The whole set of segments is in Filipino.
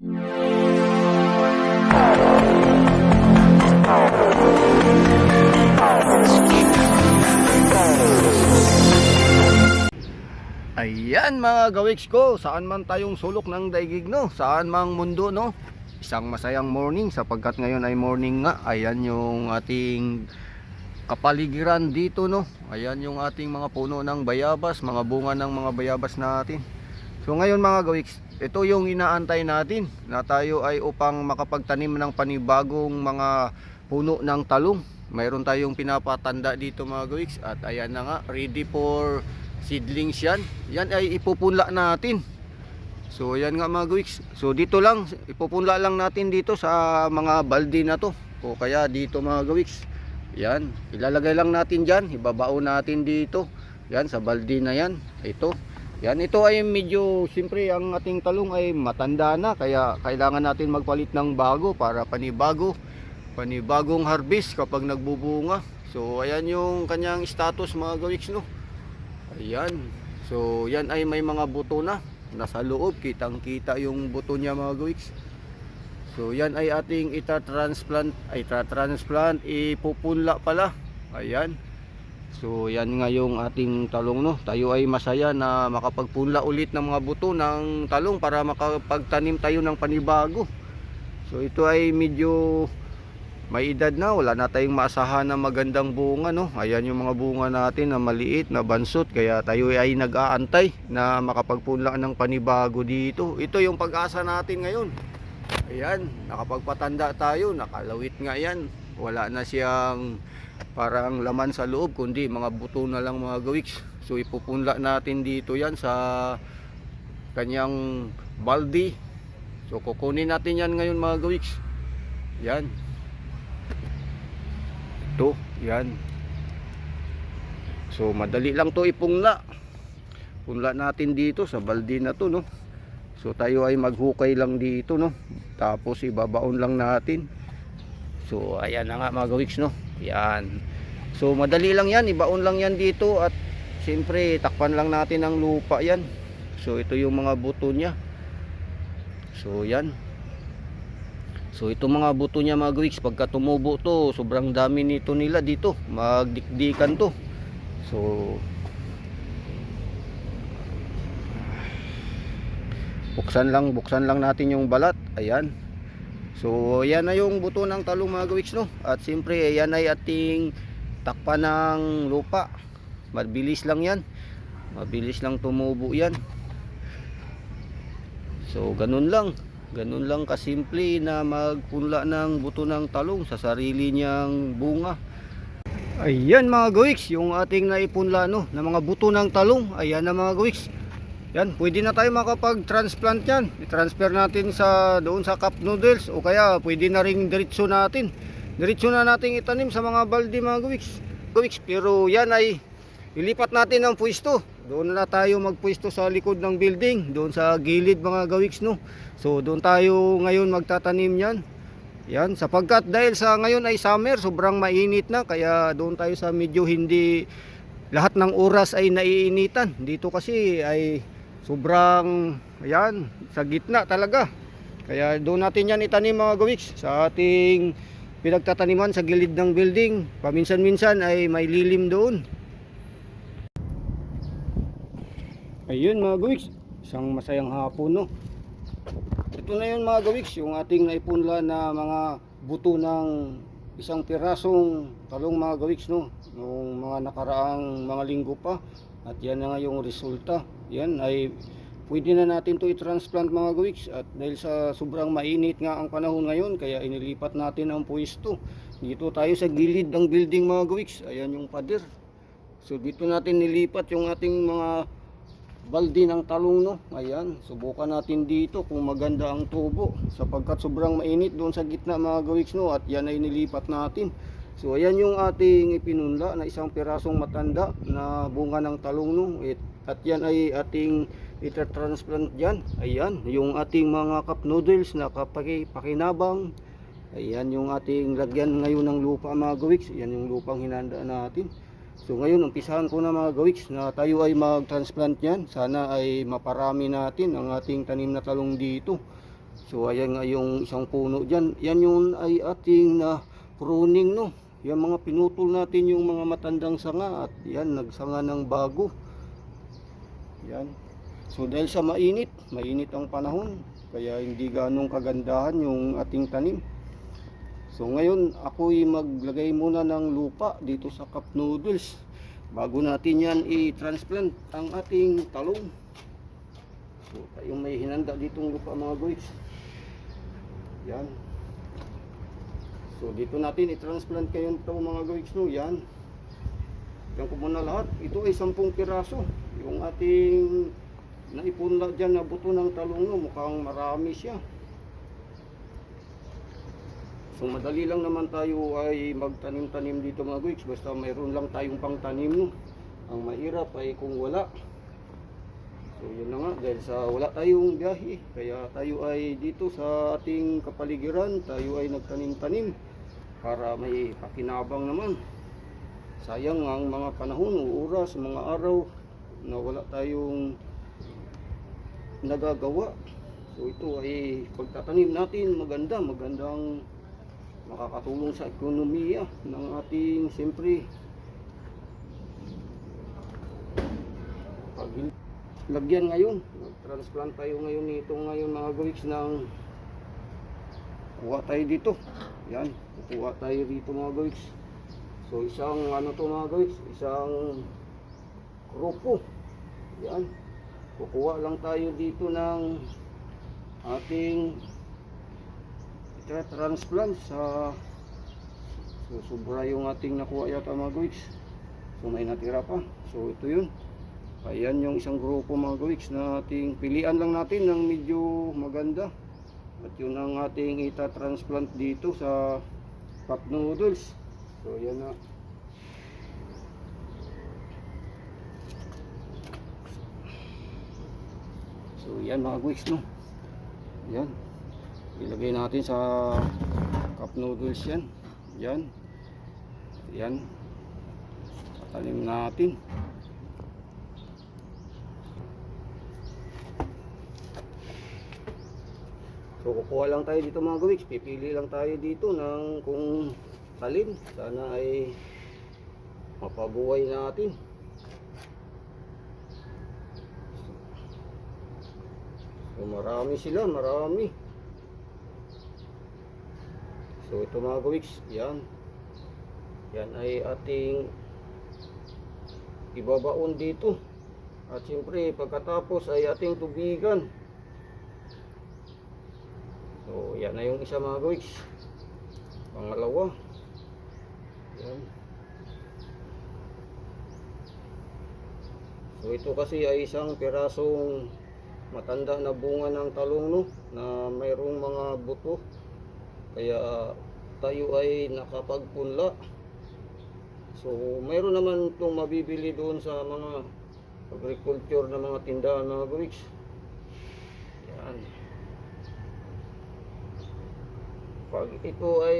Ayan mga gawiks ko, saan man tayong sulok ng daigig no, saan mang mundo no. Isang masayang morning sapagkat ngayon ay morning nga. Ayan yung ating kapaligiran dito no. Ayan yung ating mga puno ng bayabas, mga bunga ng mga bayabas natin. So ngayon mga gawiks, ito yung inaantay natin na tayo ay upang makapagtanim ng panibagong mga puno ng talong. Mayroon tayong pinapatanda dito mga gawiks at ayan na nga, ready for seedlings yan. Yan ay ipupunla natin. So yan nga mga gawiks. So dito lang, ipupunla lang natin dito sa mga balde na to. O kaya dito mga gawiks. Yan, ilalagay lang natin dyan, ibabao natin dito. Yan, sa balde na yan. Ito. Yan, ito ay medyo, siyempre ang ating talong ay matanda na. Kaya kailangan natin magpalit ng bago para panibago. Panibagong harvest kapag nagbubunga. So ayan yung kanyang status mga gawiks no. Ayan. So, yan ay may mga buto na. Nasa loob, kitang-kita yung buto niya mga gawiks. So, yan ay ating ita-transplant, ay ita-transplant, ipupunla pala. Ayan. So, yan nga yung ating talong no. Tayo ay masaya na makapagpunla ulit ng mga buto ng talong para makapagtanim tayo ng panibago. So, ito ay medyo may edad na, wala na tayong maasahan na magandang bunga, no? Ayan yung mga bunga natin na maliit, na bansot, kaya tayo ay nag-aantay na makapagpunla ng panibago dito. Ito yung pag-asa natin ngayon. Ayan, nakapagpatanda tayo, nakalawit nga yan. Wala na siyang parang laman sa loob, kundi mga buto na lang mga gawiks. So ipupunla natin dito yan sa kanyang baldi. So kukunin natin yan ngayon mga gawiks. Yan, ito, yan. So madali lang to ipungla. Punla natin dito sa balde na to, no. So tayo ay maghukay lang dito, no. Tapos ibabaon lang natin. So ayan na nga mga gawiks, no. Yan. So madali lang yan, ibaon lang yan dito at siyempre takpan lang natin ang lupa yan. So ito yung mga buto niya. So yan. So ito mga buto niya mga gawiks pagka tumubo to sobrang dami nito nila dito magdikdikan to. So buksan lang buksan lang natin yung balat. Ayan. So yan na yung buto ng talong mga gawiks no. At siyempre yan ay ating takpan ng lupa. Mabilis lang yan. Mabilis lang tumubo yan. So ganun lang. Ganun lang kasimple na magpunla ng buto ng talong sa sarili niyang bunga. Ayan mga gawiks, yung ating naipunla no, ng mga buto ng talong. Ayan na mga gawiks. Yan, pwede na tayo makapag-transplant yan. I-transfer natin sa doon sa cup noodles o kaya pwede na ring diretso natin. Diretso na natin itanim sa mga balde mga gawiks. Gawiks, pero yan ay ilipat natin ang pwesto. Doon na tayo magpwesto sa likod ng building, doon sa gilid mga gawiks no. So doon tayo ngayon magtatanim yan. Yan, sapagkat dahil sa ngayon ay summer, sobrang mainit na kaya doon tayo sa medyo hindi lahat ng oras ay naiinitan. Dito kasi ay sobrang ayan, sa gitna talaga. Kaya doon natin yan itanim mga gawiks sa ating pinagtataniman sa gilid ng building. Paminsan-minsan ay may lilim doon. Ayun mga gawiks, isang masayang hapon no. Ito na yun mga gawiks, yung ating naipunla na mga buto ng isang pirasong talong mga gawiks no. Nung mga nakaraang mga linggo pa. At yan na nga yung resulta. Yan ay pwede na natin to i-transplant mga gawiks. At dahil sa sobrang mainit nga ang panahon ngayon, kaya inilipat natin ang pwesto. Dito tayo sa gilid ng building mga gawiks. Ayan yung pader. So dito natin nilipat yung ating mga balde ng talong no. Ayan, subukan natin dito kung maganda ang tubo sapagkat sobrang mainit doon sa gitna mga gawiks no at yan ay nilipat natin. So ayan yung ating ipinunla na isang pirasong matanda na bunga ng talong no. At yan ay ating ita-transplant diyan. Ayan, yung ating mga cup noodles na kapaki pakinabang. Ayan yung ating lagyan ngayon ng lupa mga gawiks. Ayan yung lupang hinanda natin. So ngayon umpisahan ko na mga gawiks na tayo ay mag-transplant yan. Sana ay maparami natin ang ating tanim na talong dito. So ayan nga yung isang puno dyan. Yan yun ay ating na pruning no. Yan mga pinutol natin yung mga matandang sanga at yan nagsanga ng bago. Yan. So dahil sa mainit, mainit ang panahon, kaya hindi ganong kagandahan yung ating tanim. So ngayon ako'y maglagay muna ng lupa dito sa cup noodles bago natin yan i-transplant ang ating talong. So tayong may hinanda ditong lupa mga boys. Yan. So dito natin i-transplant kayo ito mga guys no. Yan. Yan ko muna lahat. Ito ay 10 piraso. Yung ating naipunla dyan na buto ng talong no. Mukhang marami siya. So madali lang naman tayo ay magtanim-tanim dito mga guys. Basta mayroon lang tayong pangtanim no. Ang mahirap ay kung wala. So yun na nga dahil sa wala tayong biyahe kaya tayo ay dito sa ating kapaligiran tayo ay nagtanim-tanim para may pakinabang naman. Sayang ang mga panahon, oras, mga araw na wala tayong nagagawa. So ito ay pagtatanim natin maganda, magandang makakatulong sa ekonomiya ng ating siyempre pag lagyan ngayon. Transplant tayo ngayon nito ngayon mga guwiks ng kuha tayo dito. Yan, kukuha tayo dito mga guwiks. So isang ano to mga guwiks, isang grupo. Yan. Kukuha lang tayo dito ng ating transplant sa so, sobra yung ating nakuha yata mga guwiks. So may natira pa. So ito yun. Ayan yung isang grupo mga guwiks na ating pilian lang natin ng medyo maganda. At yun ang ating ita-transplant dito sa cup noodles. So yan na. So yan mga guwiks no. Yan. Ilagay natin sa cup noodles yan. Yan. Yan. Tatanim natin. So kukuha lang tayo dito mga guwiks, pipili lang tayo dito ng kung talin. Sana ay mapabuhay natin. So marami sila, marami. So ito mga guwiks, yan. Yan ay ating ibabaon dito. At siyempre pagkatapos ay ating tubigan. Yan na yung isa mga guys. Pangalawa. Yan. So, ito kasi ay isang pirasong matanda na bunga ng talong no, na mayroong mga buto. Kaya tayo ay nakapagpunla. So, mayroon naman itong mabibili doon sa mga agriculture na mga tindahan mga guys. Yan. Pag ito ay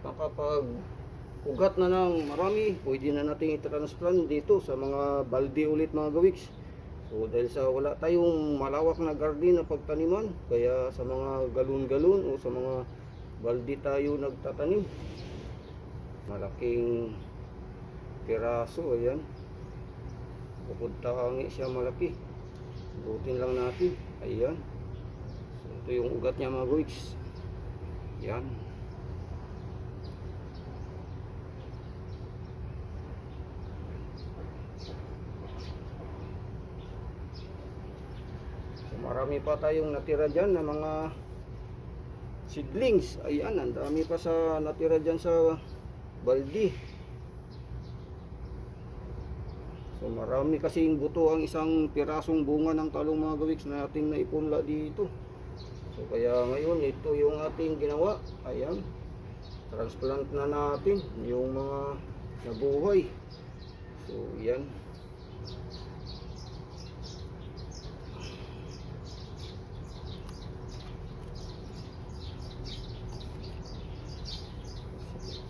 makapag ugat na ng marami, pwede na natin i-transplant dito sa mga balde ulit mga gawiks. So dahil sa wala tayong malawak na garden na pagtaniman, kaya sa mga galon-galon o sa mga balde tayo nagtatanim. Malaking piraso, ayan. Bukod tangi siya malaki. Butin lang natin, ayan. So, ito yung ugat niya mga guys. Yan. So, marami pa tayong natira dyan na mga seedlings. Ayan, ang dami pa sa natira dyan sa baldi. So marami kasing buto ang isang pirasong bunga ng talong mga gawiks na ating naipunla dito. So kaya ngayon ito yung ating ginawa. Ayan. Transplant na natin yung mga nabuhay. So yan.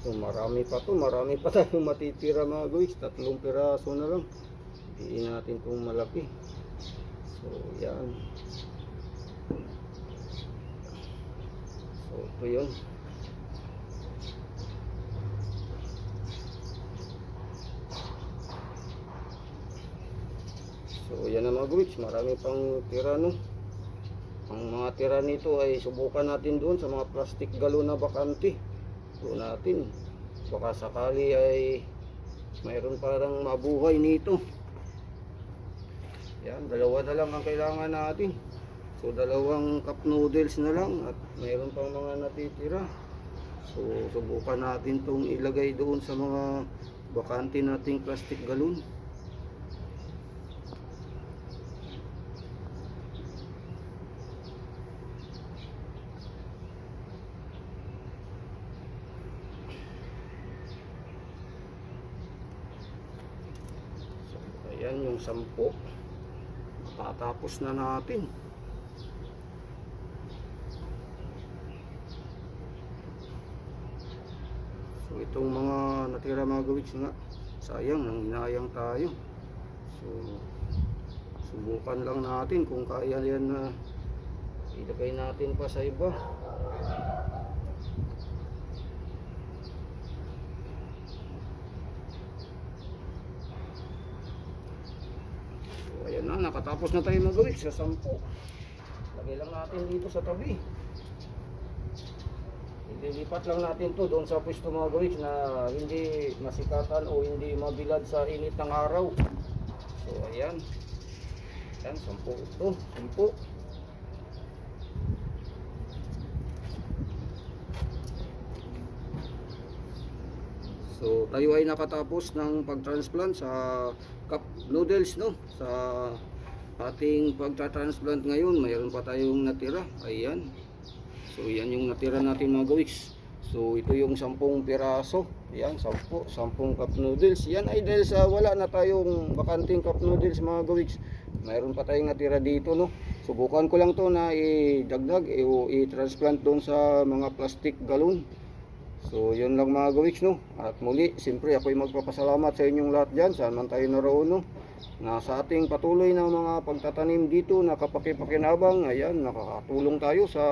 So marami pa to, marami pa tayong matitira mga guys. Tatlong piraso na lang. Hindi natin itong malaki. So yan. Ito yun. So yan na mga guys, marami pang tira no. Ang mga tira nito ay subukan natin doon sa mga plastic galon na bakante. Doon natin. Baka sakali ay mayroon parang mabuhay nito. Yan, dalawa na lang ang kailangan natin. So dalawang cup noodles na lang at mayroon pang mga natitira. So subukan natin tong ilagay doon sa mga bakante nating plastic galon. So, ayan yung sampo. Tatapos na natin. So itong mga natira mga gawiks nga, sayang nang hinayang tayo. So subukan lang natin kung kaya yan na ilagay natin pa sa iba. So ayan na, nakatapos na tayo mga gawiks sa sampo. Lagay lang natin dito sa tabi. Ililipat lang natin to doon sa pwesto mga gawiks na hindi masikatan o hindi mabilad sa init ng araw. So ayan. Ayan, sampu ito. Sampu. So tayo ay nakatapos ng pagtransplant sa cup noodles no sa ating pagta-transplant ngayon mayroon pa tayong natira ayan So yan yung natira natin mga gawiks. So ito yung 10 piraso. Yan, 10, 10 cup noodles. Yan ay dahil sa wala na tayong bakanting cup noodles mga gawiks. Mayroon pa tayong natira dito no. Subukan ko lang to na i-dagdag i- o i-transplant doon sa mga plastic galon. So yun lang mga gawiks no. At muli, siyempre ako'y magpapasalamat sa inyong lahat dyan. Saan man tayo naroon no. Na sa ating patuloy na mga pagtatanim dito, nakapakipakinabang, ayan, nakakatulong tayo sa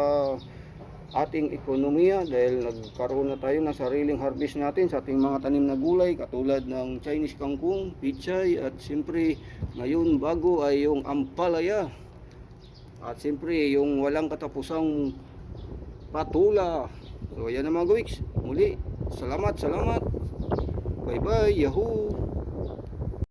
ating ekonomiya dahil nagkaroon na tayo ng sariling harvest natin sa ating mga tanim na gulay katulad ng Chinese kangkong, pichay at siyempre ngayon bago ay yung ampalaya. At siyempre yung walang katapusang patula. So yan na mga gawiks muli salamat salamat. Bye bye yahoo